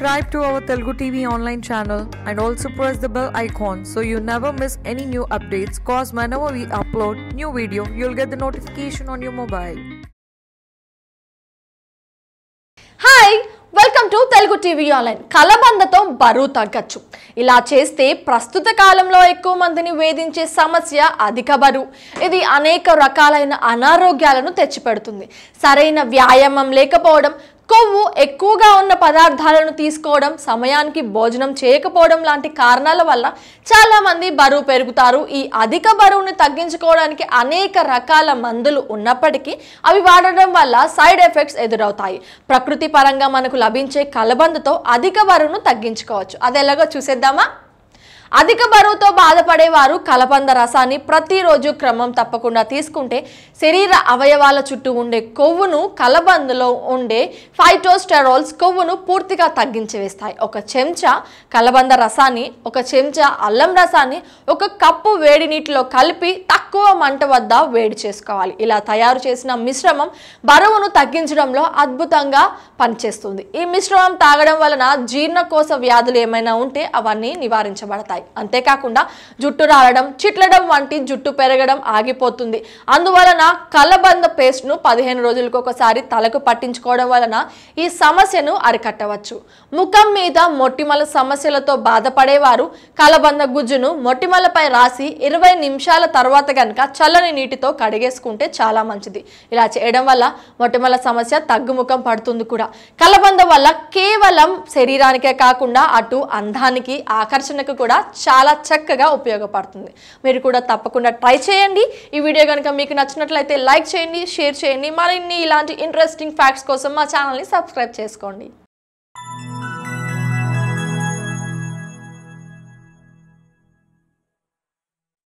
subscribe to our Telugu TV online channel and also press the bell icon so you never miss any new updates cause whenever we upload new video you'll get the notification on your mobile. Hi welcome to Telugu TV online కలబందతో బరువు తగ్గచ్చు ఇలా చేస్తే ప్రస్తుత కాలంలో ఎక్కువ మందిని వేధించే సమస్య అధిక బరువు ఇది అనేక రకాలైన అనారోగ్యాలను తెచ్చిపెడుతుంది సరైన వ్యాయామం లేకపోవడం కొవ్వు ఎక్కువగా ఉన్న పదార్థాలను తీసుకోవడం సమయానికి భోజనం చేయకపోవడం లాంటి కారణాల వల్ల చాలామంది బరువు పెరుగుతారు. ఈ అధిక బరువుని తగ్గించుకోవడానికి అనేక రకాల మందులు ఉన్నప్పటికీ అవి వాడడం వల్ల సైడ్ ఎఫెక్ట్స్ ఎదురవుతాయి. ప్రకృతి పరంగా మనకు లభించే కలబందతో అధిక బరువును తగ్గించుకోవచ్చు. అది ఎలాగో చూసేద్దామా? అధిక బరువుతో బాధపడేవారు కలబంద రసాన్ని ప్రతిరోజు క్రమం తప్పకుండా తీసుకుంటే శరీర అవయవాల చుట్టూ ఉండే కొవ్వును కలబందలో ఉండే ఫైటోస్టెరాల్స్ కొవ్వును పూర్తిగా తగ్గించి వేస్తాయి ఒక చెంచా కలబంద రసాన్ని ఒక చెంచా అల్లం రసాన్ని ఒక కప్పు వేడి నీటిలో కలిపి తక్కువ మంట వద్ద వేడి చేసుకోవాలి. ఇలా తయారు చేసిన మిశ్రమం బరువును తగ్గించడంలో అద్భుతంగా పనిచేస్తుంది. ఈ మిశ్రమం తాగడం వలన జీర్ణకోశ వ్యాధులు ఏమైనా ఉంటే అవన్నీ నివారించబడతాయి. అంతేకాకుండా జుట్టు రాలడం చిట్లడం వంటి జుట్టు పెరగడం ఆగిపోతుంది. అందువలన కలబంద పేస్ట్ను పదిహేను రోజులకు ఒకసారి తలకు పట్టించుకోవడం వలన ఈ సమస్యను అరికట్టవచ్చు. ముఖం మీద మొట్టిమల సమస్యలతో బాధపడేవారు కలబంద గుజ్జును మొట్టిమలపై రాసి ఇరవై నిమిషాల తర్వాత కనుక చల్లని నీటితో కడిగేసుకుంటే చాలా మంచిది. ఇలా చేయడం వల్ల మొటిమల సమస్య తగ్గుముఖం పడుతుంది కూడా. కలబంద వల్ల కేవలం శరీరానికే కాకుండా అటు అందానికి ఆకర్షణకు కూడా చాలా చక్కగా ఉపయోగపడుతుంది. మీరు కూడా తప్పకుండా ట్రై చేయండి. ఈ వీడియో కనుక మీకు నచ్చినట్లయితే లైక్ చేయండి షేర్ చేయండి. మరిన్ని ఇలాంటి ఇంట్రెస్టింగ్ ఫ్యాక్ట్స్ కోసం మా ఛానల్ని సబ్స్క్రైబ్ చేసుకోండి.